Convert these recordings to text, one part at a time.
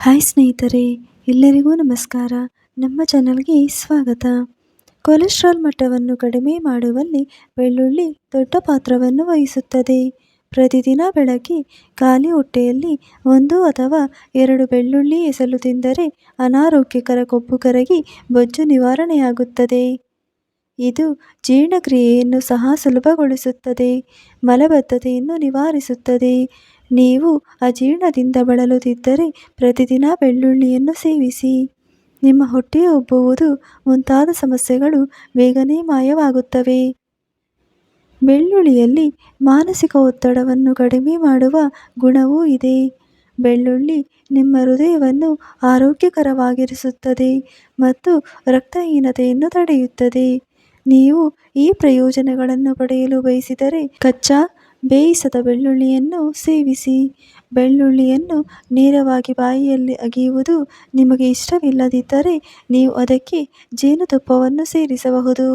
Hi ಸ್ನೇಹಿತರೆ, ಎಲ್ಲರಿಗೂ ನಮಸ್ಕಾರ. ನಮ್ಮ ಚಾನಲ್ಗೆ ಸ್ವಾಗತ. ಕೊಲೆಸ್ಟ್ರಾಲ್ ಮಟ್ಟವನ್ನು ಕಡಿಮೆ ಮಾಡುವಲ್ಲಿ ಬೆಳ್ಳುಳ್ಳಿ ದೊಡ್ಡ ಪಾತ್ರವನ್ನು ವಹಿಸುತ್ತದೆ. ಪ್ರತಿದಿನ ಬೆಳಗ್ಗೆ ಖಾಲಿ ಹೊಟ್ಟೆಯಲ್ಲಿ ಒಂದು ಅಥವಾ ಎರಡು ಬೆಳ್ಳುಳ್ಳಿ ಎಸಲು ತಿಂದರೆ ಅನಾರೋಗ್ಯಕರ ಕೊಬ್ಬು ಕರಗಿ ಬೊಜ್ಜು ನಿವಾರಣೆಯಾಗುತ್ತದೆ. ಇದು ಜೀರ್ಣಕ್ರಿಯೆಯನ್ನು ಸಹ ಸುಲಭಗೊಳಿಸುತ್ತದೆ, ಮಲಬದ್ಧತೆಯನ್ನು ನಿವಾರಿಸುತ್ತದೆ. ನೀವು ಅಜೀರ್ಣದಿಂದ ಬಳಲುತ್ತಿದ್ದರೆ ಪ್ರತಿದಿನ ಬೆಳ್ಳುಳ್ಳಿಯನ್ನು ಸೇವಿಸಿ. ನಿಮ್ಮ ಹೊಟ್ಟೆ ಉಬ್ಬುವುದು ಮುಂತಾದ ಸಮಸ್ಯೆಗಳು ಬೇಗನೆ ಮಾಯವಾಗುತ್ತವೆ. ಬೆಳ್ಳುಳ್ಳಿಯಲ್ಲಿ ಮಾನಸಿಕ ಒತ್ತಡವನ್ನು ಕಡಿಮೆ ಮಾಡುವ ಗುಣವೂ ಇದೆ. ಬೆಳ್ಳುಳ್ಳಿ ನಿಮ್ಮ ಹೃದಯವನ್ನು ಆರೋಗ್ಯಕರವಾಗಿರಿಸುತ್ತದೆ ಮತ್ತು ರಕ್ತಹೀನತೆಯನ್ನು ತಡೆಯುತ್ತದೆ. ನೀವು ಈ ಪ್ರಯೋಜನಗಳನ್ನು ಪಡೆಯಲು ಬಯಸಿದರೆ ಕಚ್ಚಾ ಬೇಯಿಸದ ಬೆಳ್ಳುಳ್ಳಿಯನ್ನು ಸೇವಿಸಿ. ಬೆಳ್ಳುಳ್ಳಿಯನ್ನು ನೇರವಾಗಿ ಬಾಯಿಯಲ್ಲಿ ಅಗೆಯುವುದು ನಿಮಗೆ ಇಷ್ಟವಿಲ್ಲದಿದ್ದರೆ ನೀವು ಅದಕ್ಕೆ ಜೇನುತುಪ್ಪವನ್ನು ಸೇರಿಸಬಹುದು.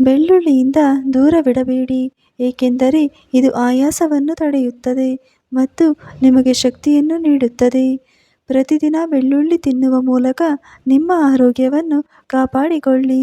ಬೆಳ್ಳುಳ್ಳಿಯಿಂದ ದೂರವಿಡಬೇಡಿ ಏಕೆಂದರೆ ಇದು ಆಯಾಸವನ್ನು ತಡೆಯುತ್ತದೆ ಮತ್ತು ನಿಮಗೆ ಶಕ್ತಿಯನ್ನು ನೀಡುತ್ತದೆ. ಪ್ರತಿದಿನ ಬೆಳ್ಳುಳ್ಳಿ ತಿನ್ನುವ ಮೂಲಕ ನಿಮ್ಮ ಆರೋಗ್ಯವನ್ನು ಕಾಪಾಡಿಕೊಳ್ಳಿ.